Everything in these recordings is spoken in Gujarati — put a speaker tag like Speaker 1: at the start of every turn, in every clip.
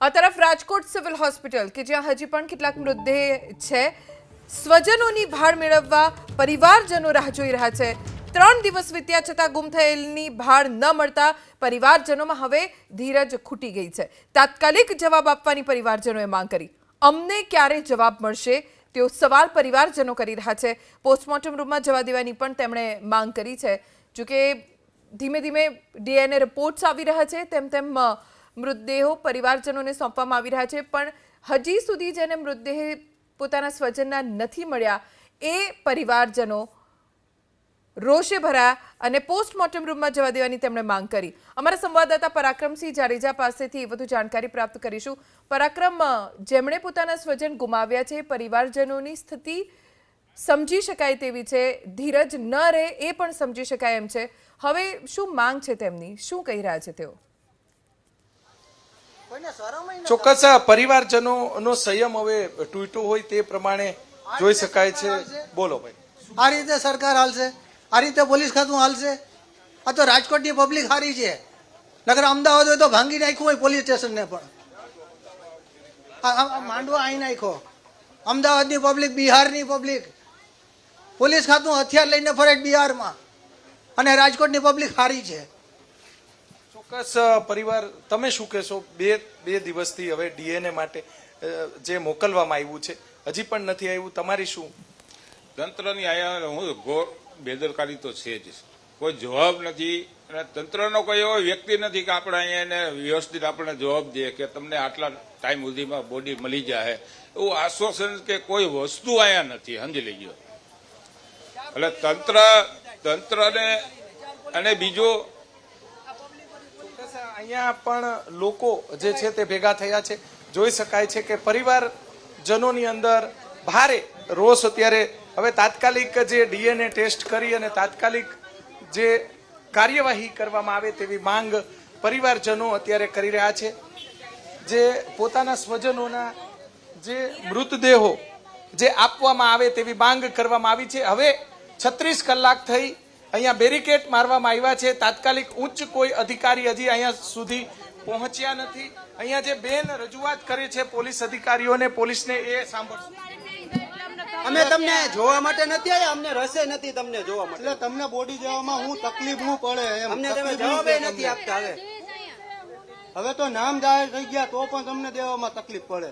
Speaker 1: આ તરફ રાજકોટ સિવિલ હોસ્પિટલ, કે જ્યાં હજી પણ કેટલાક મૃતદેહ છે, સ્વજનોની ભાળ મેળવવા પરિવારજનો રાહ જોઈ રહ્યા છે. ત્રણ દિવસ વીત્યા છતાં ગુમ થયેલની ભાળ ન મળતા પરિવારજનોમાં હવે ધીરજ ખૂટી ગઈ છે. તાત્કાલિક જવાબ આપવાની પરિવારજનોએ માંગ કરી. અમને ક્યારે જવાબ મળશે? તેઓ સવાલ પરિવારજનો કરી રહ્યા છે. પોસ્ટમોર્ટમ રૂમમાં જવા દેવાની પણ તેમણે માંગ કરી છે. જોકે ધીમે ધીમે ડીએનએ રિપોર્ટ્સ આવી રહ્યા છે, તેમ તેમ મૃતદેહો પરિવારજનોને સોંપવામાં આવી રહ્યા છે, પણ હજી સુધી જેને મૃતદેહ પોતાના સ્વજનના નથી મળ્યા, એ પરિવારજનો રોષે ભરાયા અને પોસ્ટમોર્ટમ રૂમમાં જવા દેવાની તેમણે માંગ કરી. અમારા સંવાદદાતા પરાક્રમસિંહ જાડેજા પાસેથી વધુ જાણકારી પ્રાપ્ત કરીશું. પરાક્રમ, જેમણે પોતાના સ્વજન ગુમાવ્યા છે, પરિવારજનોની સ્થિતિ સમજી શકાય તેવી છે, ધીરજ ન રહે એ પણ સમજી શકાય એમ છે. હવે શું માંગ છે તેમની? શું કહી રહ્યા છે તેઓ?
Speaker 2: ચોક્કસ પરિવારજનો પરિવારજનોનો સંયમ હવે તૂટ્યો હોય તે પ્રમાણે જોઈ શકાય છે. બોલો ભાઈ.
Speaker 3: આ રીતે સરકાર હાલશે? આ રીતે પોલીસ ખાતું હાલશે? આ તો રાજકોટની પબ્લિક હારી છે. નગર અમદાવાદ હોય તો ભાંગી નાખ્યું હોય પોલીસ સ્ટેશનને પણ. માંડવા અહીં નાખ્યો. અમદાવાદની પબ્લિક બિહારની પબ્લિક પોલીસ ખાતું હથિયાર લઈને ફરે બિહારમાં. અને રાજકોટની પબ્લિક હારી છે.
Speaker 2: ચોક્કસ પરિવાર, તમે શું કહેશો? બે બે દિવસથી હવે ડીએનએ માટે જે મોકલવામાં આવ્યું છે, હજી પણ નથી આવ્યું. તમારી શું?
Speaker 4: તંત્રની આયા, હું ઘોર બેદરકારી તો છે જ. કોઈ જવાબ નથી. અને તંત્રનો કોઈ એવો વ્યક્તિ નથી કે આપણે અહીંયા એને વ્યવસ્થિત આપણે જવાબ દઈએ કે તમને આટલા ટાઈમ સુધીમાં બોડી મળી જાય એવું આશ્વાસન કે કોઈ વસ્તુ અહીંયા નથી. સમજી ગયો એટલે તંત્ર, તંત્રને અને બીજું
Speaker 2: અહીંયા પણ લોકો જે છે તે ભેગા થયા છે. જોઈ શકાય છે કે પરિવારજનોની અંદર ભારે રોષ અત્યારે હવે તાત્કાલિક જે ડીએનએ ટેસ્ટ કરી અને તાત્કાલિક જે કાર્યવાહી કરવામાં આવે તેવી માંગ પરિવારજનો અત્યારે કરી રહ્યા છે. જે પોતાના સ્વજનોના જે મૃતદેહો જે આપવામાં આવે તેવી માંગ કરવામાં આવી છે. હવે છત્રીસ કલાક થઈ અહીંયા બેરિકેટ મારવામાં આવ્યા છે. તાત્કાલિક ઉચ્ચ કોઈ અધિકારી હજી અહીંયા સુધી પહોંચ્યા નથી. અહીંયા જે બેન રજૂઆત કરી છે પોલીસ અધિકારીઓને પોલીસને એ સાંભળશે.
Speaker 5: અમે તમને જોવા માટે નથી આવ્યા અમને રસે નથી તમને જોવા માટે.
Speaker 3: એટલે તમને બોડી દેવામાં હું તકલીફ હું પડે એમ.
Speaker 5: અમને તમે જવાબ નથી આપતા હવે.
Speaker 3: હવે તો નામ જાહેર થઈ ગયા તો પણ તમને દેવામાં તકલીફ પડે.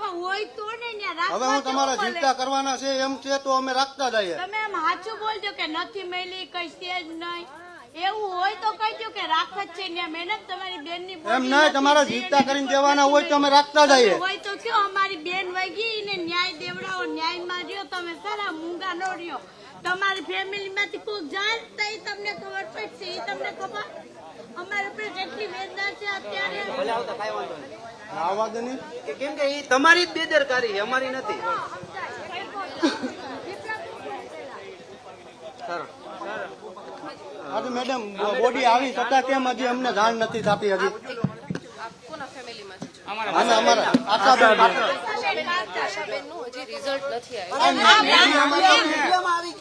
Speaker 3: હવે હું તમારા જીવતા કરવાના છે એમ છે તો અમે રાખતા જઈએ.
Speaker 6: તમે એમ સાચું બોલજો કે નથી મેલી કઈ છે જ નહીં. એવું હોય તો કહેજો કે રાખ જ છે ને મહેનત તમારી બેનની
Speaker 3: એમ નહીં તમારા જીવતા કરીને દેવાના હોય તો અમે રાખતા જઈએ.
Speaker 6: હોય તો કયો? અમારી બેન વગી ને ન્યાય દેવડાવો ન્યાયમાં રહ્યો. તમે સારા મૂંગા નો રહ્યો. તમારી ફેમિલી માંથી કોઈ જાય તો તમને ખબર પડશે ઈ તમને ખબર? અમારે પર કેટલી વેદના છે અત્યારે
Speaker 3: આવા દે નહીં.
Speaker 5: કે કેમ કે ઈ તમારી જ બેદરકારી અમારી નથી.
Speaker 3: હા તો મેડમ બોડી આવી છતાં કેમ હજી અમને જાણ નથી થતી હજી? અમે અમારા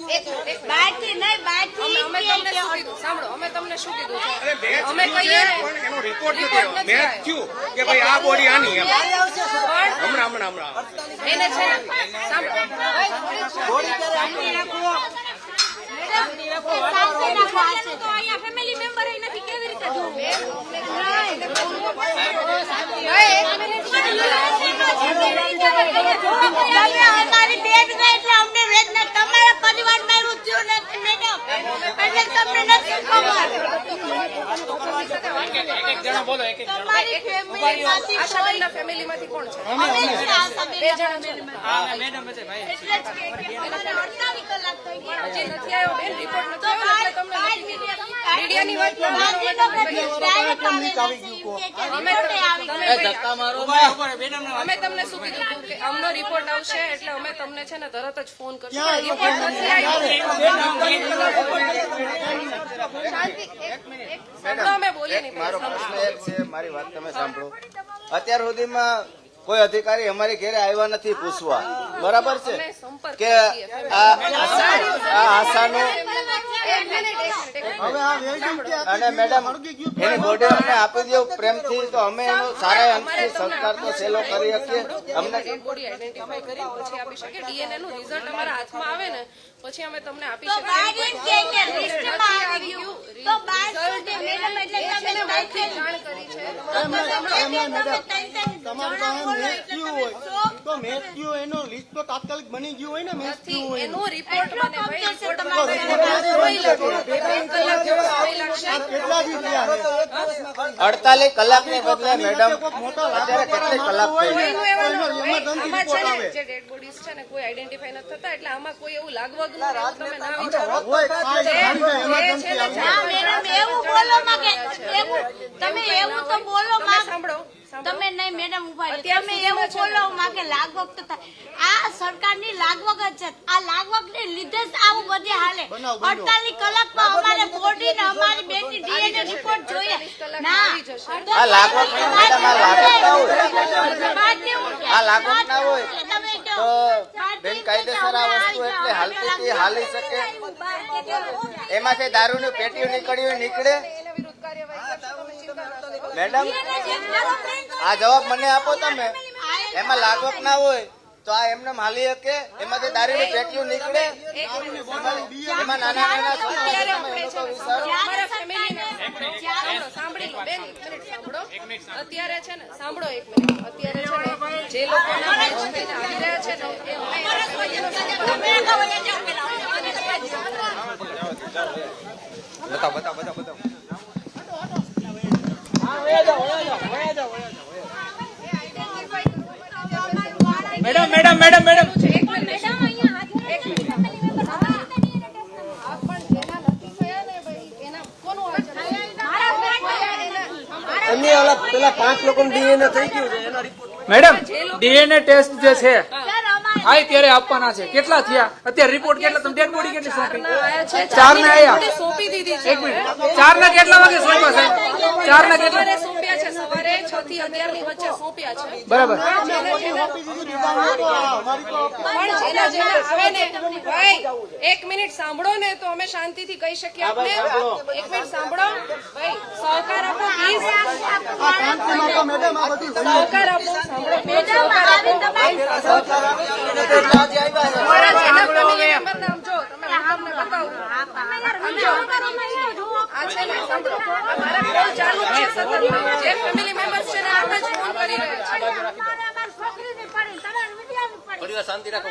Speaker 3: આશાબેન
Speaker 6: નહીં બહારથી
Speaker 7: અમે તમને શું કીધું? સાંભળો અમે તમને શું કીધું છે? અમે કહીએ ને
Speaker 8: એનો રિપોર્ટ નથી આવ્યો.
Speaker 7: નથી
Speaker 8: થયું કે ભાઈ આ બોડી આની એમ. હમણાં હમણાં હમણાં.
Speaker 7: એને છે સાંભળો.
Speaker 6: તો અહીંયા તમારા ફેમિલીમાંથી
Speaker 7: કોણ છે?
Speaker 6: અમે જ છે.
Speaker 7: હા મેડમ છે
Speaker 6: એટલે જ કે અમારે 48 કલાક થઈ ગયા.
Speaker 7: હજી નથી આવ્યો બેન રિપોર્ટ નથી આવ્યો એટલે તમને મીડિયાની વાત કરો.
Speaker 6: અમે
Speaker 7: અમે તમને શું કીધું કે અમનો રિપોર્ટ આવશે એટલે અમે તમને છે ને તરત જ ફોન કરશું. રિપોર્ટ નથી આવ્યો. શાંતિ એક મિનિટ. સાંભળો અમે બોલીએ નહીં
Speaker 5: મારો પ્રશ્ન એક છે મારી વાત તમે સાંભળો. અત્યાર સુધીમાં કોઈ અધિકારી અમારી ઘરે આવ્યા નથી પૂછવા. બરાબર છે? કે આ આ આશાનું. અને મેડમ એની બોડી અમને આપી દો પ્રેમથી તો અમે એનો સારા અંશથી સંસ્કાર તો સહેલો કરી શકીએ. અમને
Speaker 7: બોડી આઈડેન્ટિફાઈ કરી પછી આપી શકીએ. ડીએનએ નું રિઝલ્ટ અમારા હાથમાં આવે ને પછી અમે તમને આપી શકીએ.
Speaker 6: છે? મેડમ એટલે
Speaker 7: એ છે ને
Speaker 6: તમે
Speaker 7: મૌખિક જાણ કરી છે?
Speaker 8: તો મેથ્યુ એનો લિસ્ટ તો તાત્કાલિક બની ગયું હોય ને મેથ્યુ
Speaker 7: એનો રિપોર્ટ મને ભાઈ
Speaker 6: છે તમારે.
Speaker 7: બે કલાક જેવો સમય લાગશે
Speaker 8: કેટલા દી થયા
Speaker 5: અડતાલીસ કલાકને બદલે મેડમ અત્યારે કેટલી કલાક થઈ
Speaker 7: ન હોય. છે ને જે ડેડ બોડીઝ છે ને કોઈ આઈડેન્ટિફાઈ નથી થતા એટલે આમાં કોઈ એવું લાગવગનું તમે ના વિચારો.
Speaker 8: હોય.
Speaker 7: ને
Speaker 6: તમે એવું તો બોલો
Speaker 7: સાંભળો.
Speaker 6: તમે નહીં મેડમ
Speaker 7: ઊભા
Speaker 6: તમે એવું બોલો માં કે લાગવગ તો થાય. આ સરકારની લાગવગ જ છે. આ લાગવગ ને લીધે જ આવું બધે હાલે. અડતાલીસ કલાકમાં અમારે બોડી ને અમારી બેનની ડીએનએ રિપોર્ટ જોઈએ. ના.
Speaker 5: આ લાગવગ મેડમ, આ લાગવગ ના હોય. તો બેન કાયદેસર આ વસ્તુ એટલે હાલતી હાલી શકે. એમાંથી દારૂનું પેટીઓ નીકળ્યું નીકળે. મેડમ આ જવાબ મને આપો તમે. એમાં લાગવક ના હોય તો આ એમને માલી શકે એમાંથી દારૂની પેટીઓ નીકળે. એમાં નાના નાના
Speaker 7: અત્યારે છે ને સાંભળો એક મિનિટ. અત્યારે છે જે લોકો આવી રહ્યા છે ને એ અમે એના ફેમિલીનો સંપર્ક
Speaker 9: મેડમ મેડમ મેડમ. મેડમ
Speaker 8: એમની ઓલા પેલા પાંચ લોકો ડીએનએ થઈ ગયું છે એનો રિપોર્ટ
Speaker 9: મેડમ ડીએનએ ટેસ્ટ જે છે થાય ત્યારે આપવાના છે. કેટલા થયા? અત્યારે રિપોર્ટ કેટલા? તમે ડેડ બોડી કેટલી સોંપી? ચાર ને આયા?
Speaker 7: ચારની સોંપી દીધી છે.
Speaker 9: એક મિનિટ. ચાર ના કેટલા વાગે સોંપ્યા સાહેબ? ચાર ના કેટલા
Speaker 7: સવારે સોંપ્યા છે સવારે છ થી અગિયારની વચ્ચે સોંપ્યા છે.
Speaker 9: બરાબર.
Speaker 7: પણ જેના જેના આવે ને ભાઈ એક મિનિટ સાંભળો ને તો અમે શાંતિથી કહી શકીએ આપને. એક મિનિટ સાંભળો. ભાઈ સહકાર આપો પ્લીઝ
Speaker 8: મેડમ આ બધું
Speaker 7: સહકાર આપો સાંભળો. સહકાર આપો. તમારા જેના નામ જો તમે બતાવું. જ ફેમિલી મેમ્બર્સ છે. આપણે જ ફોન કરી
Speaker 8: શાંતિ રાખો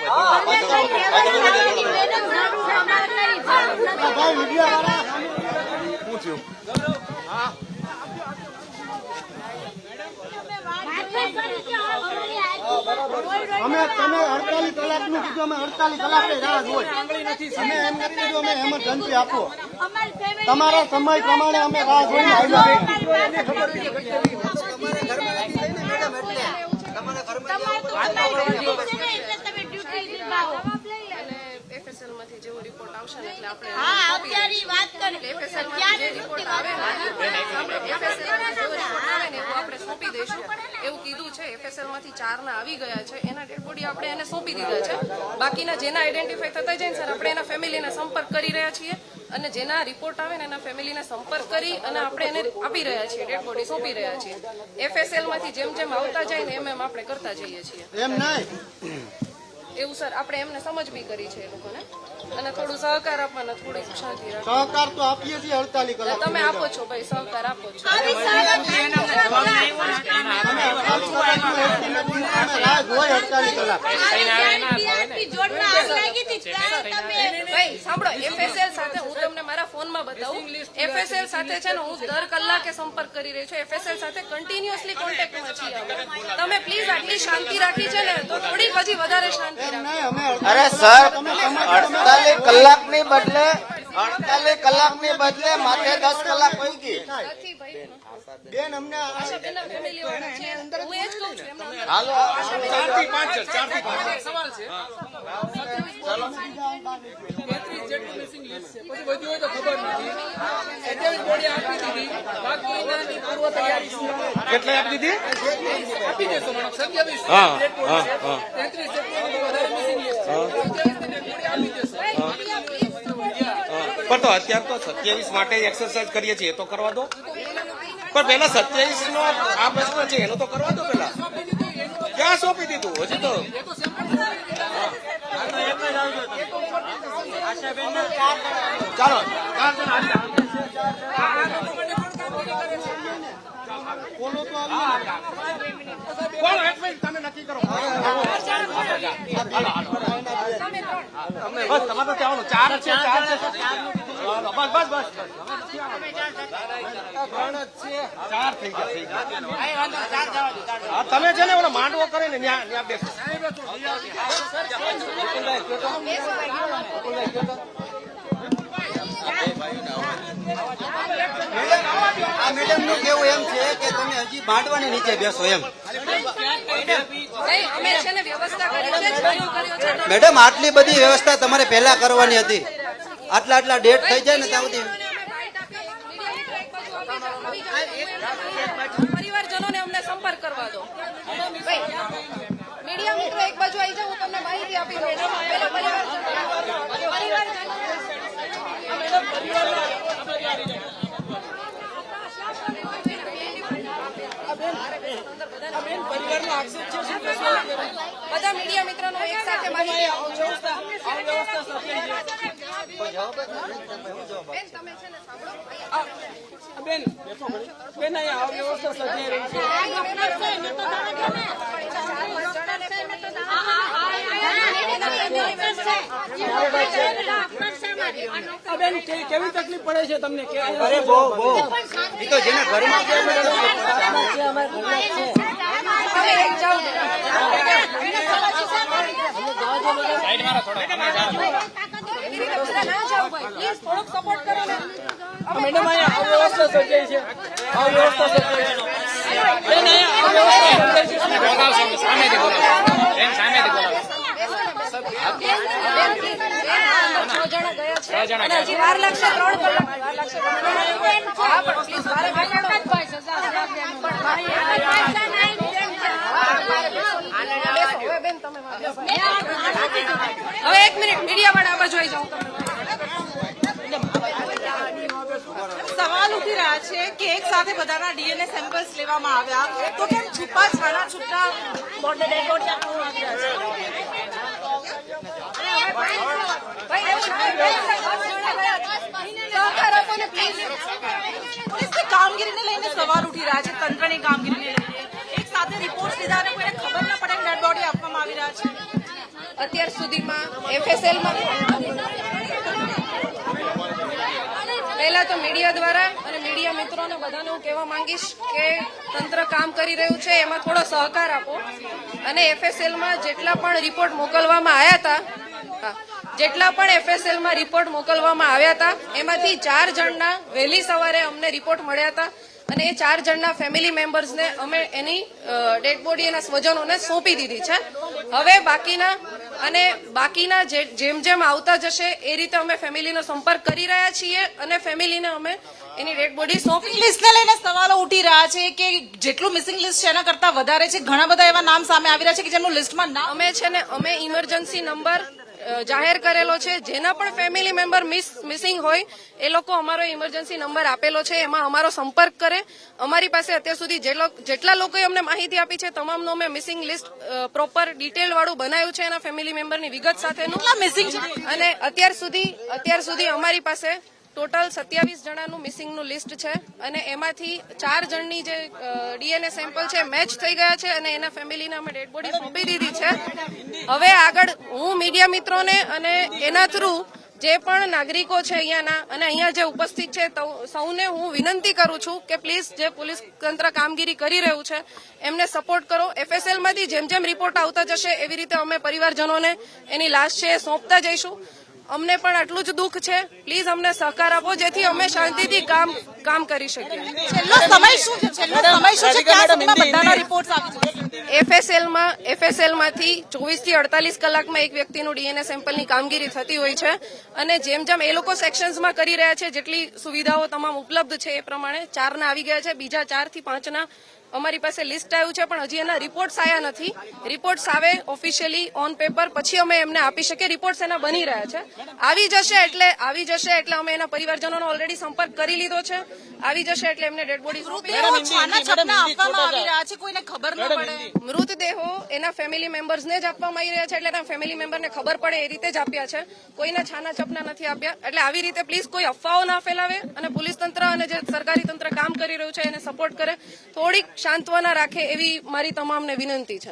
Speaker 6: ભાઈ
Speaker 8: વીડિયો વાળા અમે તમે અડતાલીસ કલાકનું કીધું અમે અડતાલીસ કલાક રાહ જોઈ. અમે એમ નથી કીધું અમે એમરજન્સી આપો. તમારા સમય પ્રમાણે અમે રાહ જોઈને આવ્યા
Speaker 7: એફએસએલમાંથી જેવો રિપોર્ટ આવશે ને એટલે આપણે
Speaker 6: હા અત્યારે વાત કરી.
Speaker 7: FSL રિપોર્ટ આવે ને FSL માંથી જેવો રિપોર્ટ આવે ને એવું આપણે સોંપી દઈશું. એવું કીધું છે એફએસએલમાંથી ચાર ના આવી ગયા છે. એના ડેડ બોડી આપણે એને સોંપી દીધા છે. બાકીના જેના આઈડેન્ટિફાઈ થતા જાય ને સર આપણે એના ફેમિલીને સંપર્ક કરી રહ્યા છીએ. અને જેના રિપોર્ટ આવે ને એના ફેમિલીને સંપર્ક કરી અને આપણે એને આપી રહ્યા છીએ ડેડ બોડી સોંપી રહ્યા છીએ. એફએસએલમાંથી જેમ જેમ આવતા જાય ને એમ એમ આપણે કરતા જઈએ છીએ.
Speaker 8: એમ નહીં.
Speaker 7: એવું સર આપણે એમને સમજ બી કરી છે એ લોકોને અને થોડું સહકાર આપવાના થોડી શાંતિ રાખો
Speaker 8: સહકાર તો આપીએ છીએ અડતાલીસ કલાક
Speaker 7: તમે આપો છો ભાઈ સહકાર આપો છો
Speaker 8: અમે રાહ જોઈ અડતાલીસ કલાક
Speaker 7: સાંભળો એફએસએલ સાથે હું તમને મારા ફોનમાં બતાવું. એફએસએલ સાથે છે ને હું દર કલાકે સંપર્ક કરી રહી છું. એફએસએલ સાથે કન્ટિન્યુઅસલી કોન્ટેક્ટમાં છીએ તમે પ્લીઝ આટલી શાંતિ રાખી છે ને તો થોડીક હજી વધારે શાંતિ રાખો
Speaker 5: અરે સર અડતાલીસ કલાકની બદલે અડતાલીસ કલાકની બદલે માથે દસ કલાક હોય ગઈ
Speaker 8: બેન અમને આ-
Speaker 7: આશાબેનના family વાળા છે. હું એ જ કહું છું એમના અંદર
Speaker 5: હાલો.
Speaker 9: પછી બધું હોય તો ખબર નથી. સત્યાવીસ બોડી આપી દીધી. બાકીનાની પૂર્વ તૈયારી છે
Speaker 2: કેટલા આપી દીધી?
Speaker 9: આપી દેશો સત્યાવીસ. હા હા છે. તેત્રીસ જેટલી વધારે ની dead body આપી દેશો
Speaker 7: ભાઈ, પ્લીઝ support કરો.
Speaker 10: પણ તો અત્યારે તો સત્યાવીસ માટે એક્સરસાઇઝ કરીએ છીએ તો કરવા દો. પણ પેલા સત્યાવીસ નો આ પ્રશ્ન છે, એનો તો કરવા દો પેલા ક્યાં સોંપી દીધું? હજી તો ચાલો. કોણ તમે નક્કી કરો બસ તમારે તો કહેવાનું ચાર છે ચાર છે બસ બસ બસ. ત્રણ જ છે ચાર થઈ ગયા થઈ ગયા. હા, તમે છે ને ઓલો માંડવો કરીને ત્યાં ત્યાં બેસો.
Speaker 5: આ મેડમનું કેવું એમ છે કે તમે હજી માંડવાની નીચે બેસો એમ. મેડમ આટલી બધી વ્યવસ્થા તમારે પહેલા કરવાની હતી. આટલા આટલા ડેટ થઈ જાય ને ત્યાં સુધી
Speaker 7: પરિવારજનોને અમને સંપર્ક કરવા દો મીડિયા મિત્રો એક બાજુ આવી જાઓ હું તમને માહિતી આપી દઉં છું. પેલા પરિવારજનો પરિવારજનો બધા મીડિયા મિત્રોનો એક સાથે માહિતી બેન તમે છે ને સાંભળો
Speaker 9: બેન અહીંયા સર્જાઈ રહી છે
Speaker 6: છે છે છે. છે
Speaker 9: બેન કેવી તકલીફ પડે છે તમને કે
Speaker 5: અરે બહુ બહુ એ તો જેના ઘરમાં છે એને તો
Speaker 7: તમે
Speaker 9: મેડમ અહીંયા આ સર્જાઈ છે. આ સર્જાઈ છે.
Speaker 7: હજી વાર લાગશે ત્રણ કલાક. વાર લાગશે. પણ પ્લીઝ મારે બેન તમે બેસો. હવે એક મિનિટ, મીડિયા વાળા બાજુ આવી જાઓ.
Speaker 11: સવાલ ઉઠી રહ્યા છે કે એક સાથે બધાના ડીએનએ સેમ્પલ્સ લેવામાં આવ્યા તો કેમ છુપા છાના છૂટા કામગીરીને લઈને સવાલ ઉઠી રહ્યા છે, તંત્રની કામગીરીને કોઈને ખબર ન પડે ડેડ આપવામાં આવી રહ્યા છે.
Speaker 7: અત્યાર સુધીમાં એફએસએલમાં પહેલા તો મીડિયા દ્વારા અને મીડિયા મિત્રોને બધાને હું કહેવા માંગીશ કે તંત્ર કામ કરી રહ્યું છે, એમાં થોડો સહકાર આપો. અને એફએસએલમાં જેટલા પણ રિપોર્ટ મોકલવામાં આવ્યા હતા જેટલા પણ એફએસએલમાં રિપોર્ટ મોકલવામાં આવ્યા હતા, એમાંથી ચાર જણના વહેલી સવારે અમને રિપોર્ટ મળ્યા હતા. અને એ ચાર જણના ફેમિલી મેમ્બર્સને અમે એની ડેડ બોડી એના સ્વજનોને સોંપી દીધી છે. હવે બાકીના અને બાકીના જેમ જેમ આવતા જશે એ રીતે અમે ફેમિલીનો સંપર્ક કરી રહ્યા છીએ અને ફેમિલીને અમે એની ડેડ બોડી સોંપી
Speaker 11: લિસ્ટને લઈને સવાલો ઉઠી રહ્યા છે કે જેટલું મિસિંગ લિસ્ટ છે એના કરતા વધારે છે? ઘણા બધા એવા નામ સામે આવી રહ્યા છે કે જેમનું લિસ્ટમાં નામ
Speaker 7: અમે છે ને અમે ઇમરજન્સી નંબર જાહેર કરેલો છે. જેના પણ ફેમિલી મેમ્બર મિસ મિસિંગ હોય એ લોકો અમારો ઇમરજન્સી નંબર આપેલો છે. એમાં અમારો સંપર્ક કરે. અમારી પાસે અત્યાર સુધી જેટલા લોકોએ અમને માહિતી આપી છે તમામનું અમે મિસિંગ લિસ્ટ પ્રોપર ડિટેલ વાળું બનાવ્યું છે એના ફેમિલી મેમ્બરની વિગત સાથેનું.
Speaker 11: મિસિંગ
Speaker 7: અને અત્યાર સુધી અત્યાર સુધી અમારી પાસે ટોટલ સત્યાવીસ જણાનું મિસિંગનું લિસ્ટ છે અને એમાંથી ચાર જણની જે ડીએનએ સેમ્પલ છે મેચ થઈ ગયા છે અને એના ફેમિલીને અમે ડેડ બોડી સોંપી દીધી છે. હવે આગળ હું મીડિયા મિત્રોને અને એના થ્રુ જે પણ નાગરિકો છે અહીંયાના અને અહીંયા જે ઉપસ્થિત છે સૌને હું વિનંતી કરું છું કે પ્લીઝ જે પોલીસ તંત્ર કામગીરી કરી રહ્યું છે એમને સપોર્ટ કરો. એફએસએલમાંથી જેમ જેમ રિપોર્ટ આવતા જશે એવી રીતે અમે પરિવારજનોને એની લાશ છે સોંપતા જઈશું. અમને પણ આટલું જ દુઃખ છે. પ્લીઝ અમને સહકાર આપો જેથી અમે શાંતિથી કામ કામ કરી શકીએ.
Speaker 11: છેલ્લો સમય શું છે? છેલ્લો સમય શું છે? ક્યાં સુધીમાં બધાના રિપોર્ટ્સ આવી જશે
Speaker 7: એફએસએલમાં એફએસએલમાંથી ચોવીસથી અડતાલીસ કલાકમાં એક વ્યક્તિનું ડીએનએ સેમ્પલની કામગીરી થતી હોય છે. અને જેમ જેમ એ લોકો સેક્શન્સમાં કરી રહ્યા છે જેટલી સુવિધાઓ તમામ ઉપલબ્ધ છે એ પ્રમાણે ચારના આવી ગયા છે. બીજા ચારથી પાંચના અમારી પાસે લિસ્ટ આવ્યું છે પણ હજી એના રિપોર્ટ્સ આવ્યા નથી. રિપોર્ટ્સ આવે ઓફિશિયલી ઓન પેપર પછી અમે એમને આપી શકીએ. રિપોર્ટ્સ એના બની રહ્યા છે. આવી જશે એટલે આવી જશે એટલે અમે એના પરિવારજનોનો ઓલરેડી સંપર્ક કરી લીધો છે. આવી જશે એટલે એમને ડેડ બોડી
Speaker 11: મૃતદેહો છપના કોઈને ખબર ન પડે.
Speaker 7: મૃતદેહો એના ફેમિલી મેમ્બર્સને જ આપવામાં આવી રહ્યા છે એટલે એના ફેમિલી મેમ્બરને ખબર પડે એ રીતે જ આપ્યા છે. કોઈને છાના ચપના નથી આપ્યા. એટલે આવી રીતે પ્લીઝ કોઈ અફવાઓ ના ફેલાવે અને પોલીસ તંત્ર અને જે સરકારી તંત્ર કામ કરી રહ્યું છે એને સપોર્ટ કરે. થોડીક શાંતવના રાખે એવી મારી તમામને વિનંતી છે.